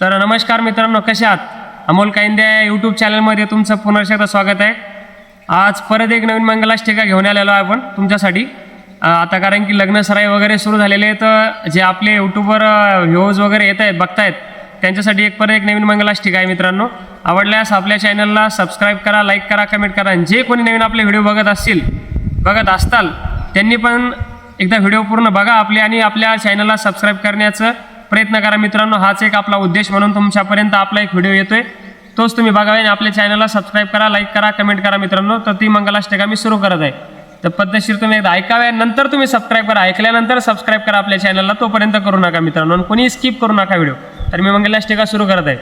तर नमस्कार मित्रांनो कसे आहात? अमोल काइंदे या यूट्यूब चॅनलमध्ये तुमचं पुनर्ष एकदा स्वागत आहे. आज परत एक नवीन मंगलाष्टिका घेऊन आलेलो आहे आपण तुमच्यासाठी. आता कारण की लग्न सराई वगैरे सुरू झालेले आहेत तर जे आपले यूट्यूबवर व्ह्यूज वगैरे येत आहेत बघतायत त्यांच्यासाठी एक परत एक नवीन मंगलाष्टिका आहे मित्रांनो. आवडल्यास आपल्या चॅनलला सबस्क्राईब करा लाईक करा कमेंट करा आणि जे कोणी नवीन आपले व्हिडिओ बघत असतील बघत असताल त्यांनी पण एकदा व्हिडिओ पूर्ण बघा आपले आणि आपल्या चॅनलला सबस्क्राईब करण्याचं प्रयत्न करा मित्रांनो. हाच एक आपला उद्देश म्हणून तुमच्यापर्यंत आपला एक व्हिडिओ येतोय. तोच तुम्ही बघावे आणि आपल्या चॅनलला सबस्क्राईब करा लाईक करा कमेंट करा मित्रांनो. तर ती मंगलाष्टका मी सुरू करत आहे. तर पद्धतशीर तुम्ही एकदा ऐकावे नंतर तुम्ही सबस्क्राईब करा. ऐकल्यानंतर सबस्क्राईब करा आपल्या चॅनलला तोपर्यंत करू नका मित्रांनो. कोणी स्किप करू नका व्हिडिओ. तर मी मंगलाष्टका सुरू करत आहे.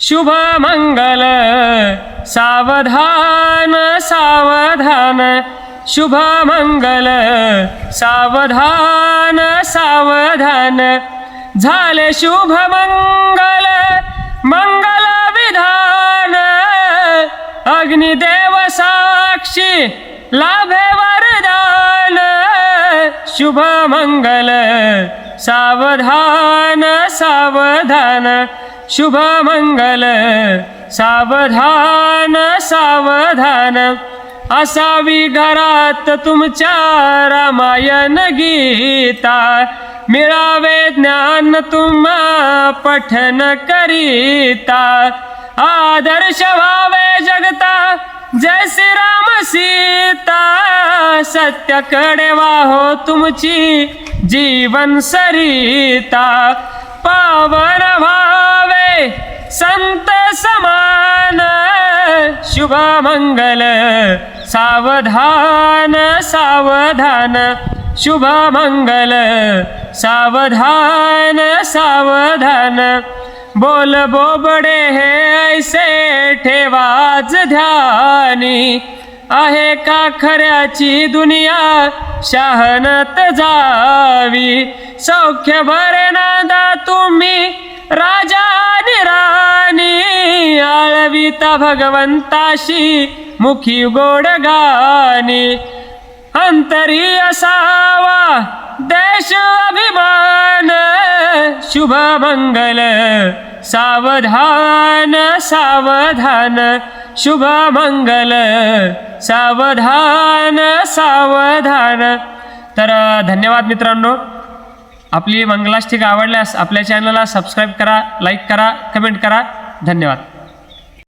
शुभ मंगल सावधान सावधान. शुभ मंगल सावधान सावधान. झाले शुभ मंगल मंगल विधान। अग्निदेव साक्षी लाभे वरदान। शुभ मंगल सावधान सावधान। शुभ मंगल सावधान सावधान। असावी घरात तुमच्या रामायण गीता. मिळावे ज्ञान तुम्हा पठन करीता. आदर्श व्हावे जगता जय श्रीराम सीता. सत्याकडे वाहो तुमची जीवन सरिता. पावन व्हावे संत समा शुभमङ्गल सावधान सावधान। शुभमङ्गल सावधान सावधान। बोल बोबडे हे ऐसे ठेवाच ध्यानी। आहे का खऱ्याची दुनिया? शहाणत जावी. सौख्य भरे तुम्ही राजा आळविता भगवंताशी मुखी गोड गाणी. अंतरी असावा देश अभिमान शुभ मंगल सावधान सावधान. शुभ मंगल सावधान सावधान. तर धन्यवाद मित्रांनो. आपली मंगलाष्टिका आवडल्यास आपल्या चॅनलला सबस्क्राईब करा लाईक करा कमेंट करा. धन्यवाद.